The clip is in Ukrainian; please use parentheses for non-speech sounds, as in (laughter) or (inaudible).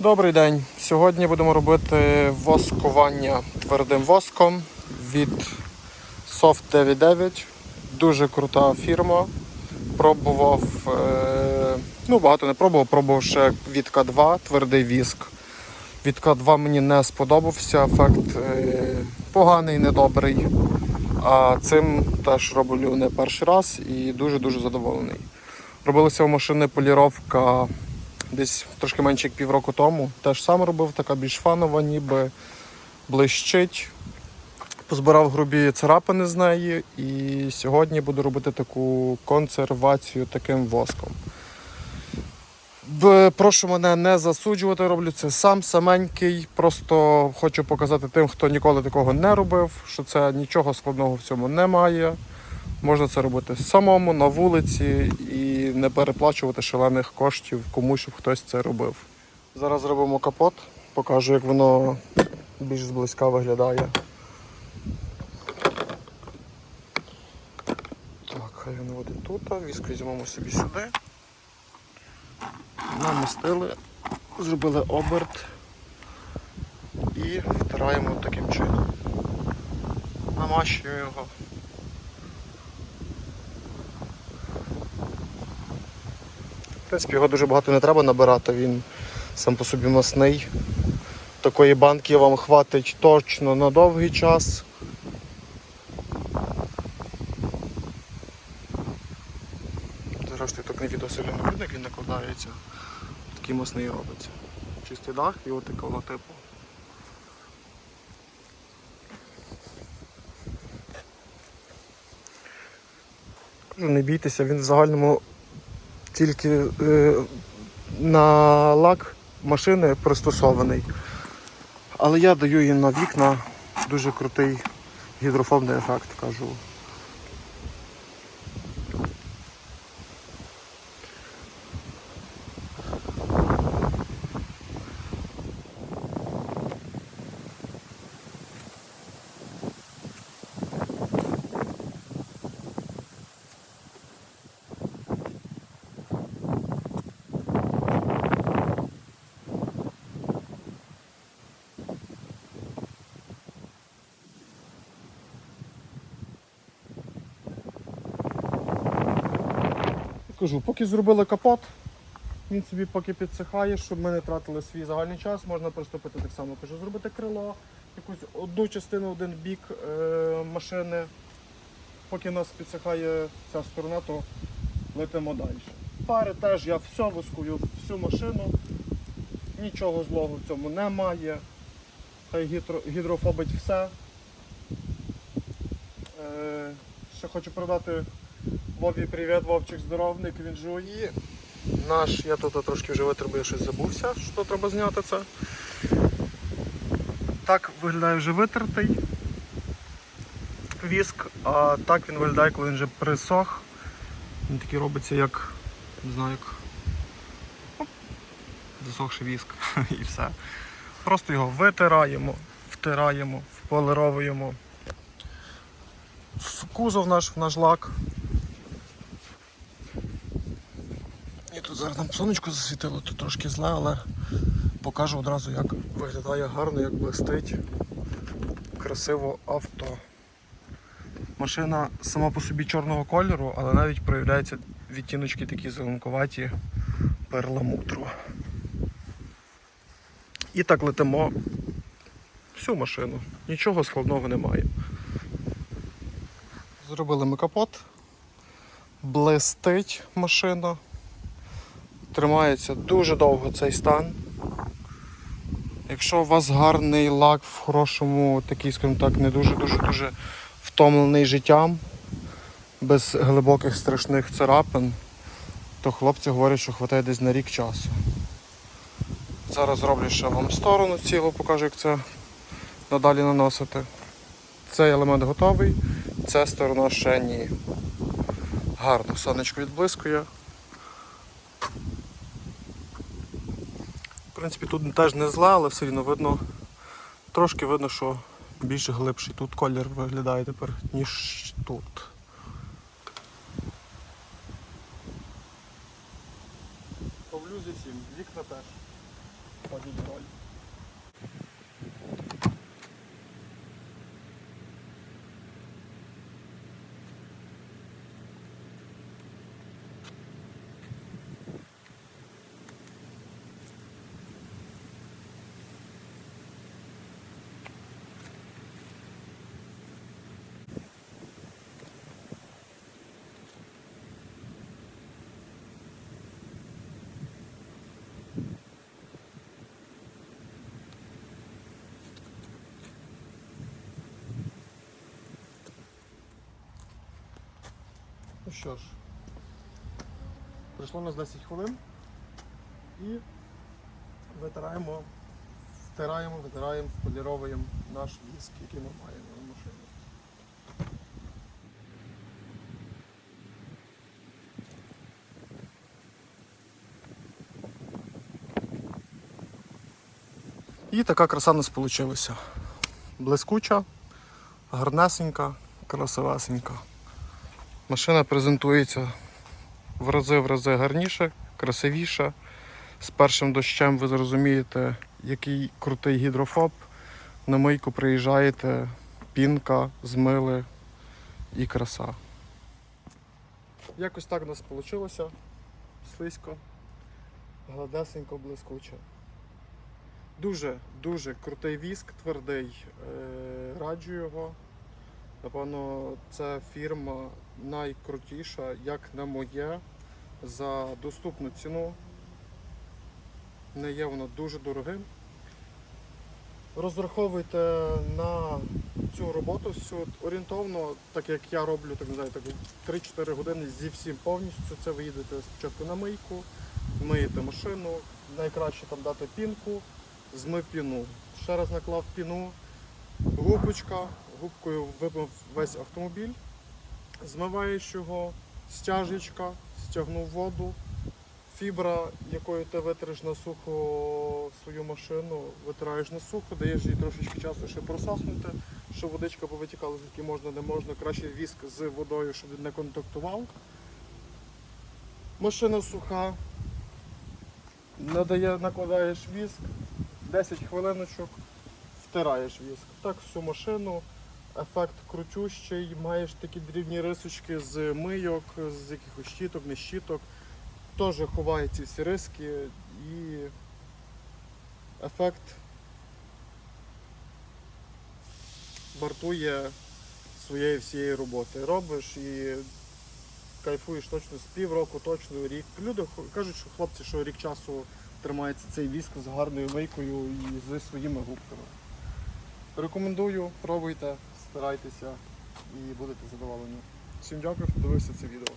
Добрий день. Сьогодні будемо робити воскування твердим воском від Soft 99. Дуже крута фірма. Пробував, е, ну багато не пробував, пробував ще від К2 твердий віск. Від К2 мені не сподобався, ефект е, поганий, недобрий. А цим теж роблю не перший раз і дуже-дуже задоволений. Робилася у машини поліровка десь трошки менше як півроку тому. Теж сам робив, така більш фанова, ніби блищить. Позбирав грубі царапини з неї і сьогодні буду робити таку консервацію таким воском. Прошу мене не засуджувати, роблю це сам саменький. Просто хочу показати тим, хто ніколи такого не робив, що це нічого складного в цьому немає. Можна це робити самому на вулиці і не переплачувати шалених коштів комусь, щоб хтось це робив. Зараз зробимо капот, покажу, як воно більш зблизька виглядає. Так, хай він буде тут, віск візьмемо собі сюди. Намастили, зробили оберт і втираємо таким чином. Намащую його. В принципі, його дуже багато не треба набирати, він сам по собі масний. Такої банки вам хватить точно на довгий час. Зрештою, так відео сильно не видно, як він накладається. Такий масний робиться. Чистий дах і от такого типу. Ну, Не бійтеся, він в загальному тільки е, на лак машини пристосований. Але я даю їм на вікна дуже крутий гідрофобний ефект, кажу. Кажу, поки зробили капот, він собі поки підсихає, щоб ми не тратили свій загальний час, можна приступити так само. Кажу, зробити крило, якусь одну частину, один бік е, машини. Поки у нас підсихає ця сторона, то летимо далі. Фари теж я все воскую, всю машину. Нічого злого в цьому немає. Хай гідро, гідрофобить все. Е, ще хочу передати Вові привіт, Вовчик здоровник, він Уї. Наш, я тут трошки вже витребую, я щось забувся, що треба зняти це. Так виглядає вже витертий віск, а так він виглядає, коли він вже присох. Він такий робиться як, не знаю, як засохший віск (laughs) і все. Просто його витираємо, втираємо, вполировуємо. В кузов наш, в наш лак. І тут зараз нам сонечко засвітило, тут трошки зле, але покажу одразу, як виглядає гарно, як блистить красиво авто. Машина сама по собі чорного кольору, але навіть проявляються відтіночки такі зеленкуваті перламутру. І так летимо всю машину. Нічого складного немає. Зробили ми капот. Блистить машина. Тримається дуже довго цей стан. Якщо у вас гарний лак в хорошому, такий, скажімо так, не дуже-дуже-дуже втомлений життям, без глибоких страшних царапин, то хлопці говорять, що вистачає десь на рік часу. Зараз зроблю ще вам сторону цілу, покажу, як це надалі наносити. Цей елемент готовий, ця сторона ще ні. Гарно, сонечко відблискує. Принципі, тут теж не зла, але все рівно видно, трошки видно, що більш глибший тут колір виглядає тепер, ніж тут. Повлюзі всім, вікна теж. входять роль. Ну що ж, пройшло у нас 10 хвилин і витираємо, втираємо, витираємо, поліровуємо наш віск, який ми маємо на машині. І така краса у нас вийшла. Блискуча, гарнесенька, красивесенька. Машина презентується в рази в рази гарніше, красивіше. З першим дощем ви зрозумієте, який крутий гідрофоб. На мийку приїжджаєте, пінка, змили і краса. Якось так у нас вийшло. Слизько, гладесенько, блискуче. Дуже, дуже крутий віск, твердий. Е, раджу його. Напевно, це фірма найкрутіша, як на моє, за доступну ціну. Не є воно дуже дорогим. Розраховуйте на цю роботу всю орієнтовно, так як я роблю, так не так 3-4 години зі всім повністю. Це ви їдете спочатку на мийку, миєте машину, найкраще там дати пінку, змив піну. Ще раз наклав піну, губочка, губкою вимив весь автомобіль, змиваєш його, стяжечка, стягнув воду, фібра, якою ти витриш на сухо свою машину, витираєш на сухо, даєш їй трошечки часу ще просохнути, щоб водичка повитікала, звідки можна, не можна, краще віск з водою, щоб він не контактував. Машина суха, надає, накладаєш віск, 10 хвилиночок, втираєш віск. Так всю машину. Ефект крутющий, маєш такі дрібні рисочки з мийок, з якихось щіток, не щіток. Теж ховає ці всі риски і ефект вартує своєї всієї роботи. Робиш і кайфуєш точно з півроку, точно рік. Люди кажуть, що хлопці, що рік часу тримається цей віск з гарною мийкою і зі своїми губками. Рекомендую, пробуйте, старайтеся і будете задоволені. Всім дякую, хто дивився це відео.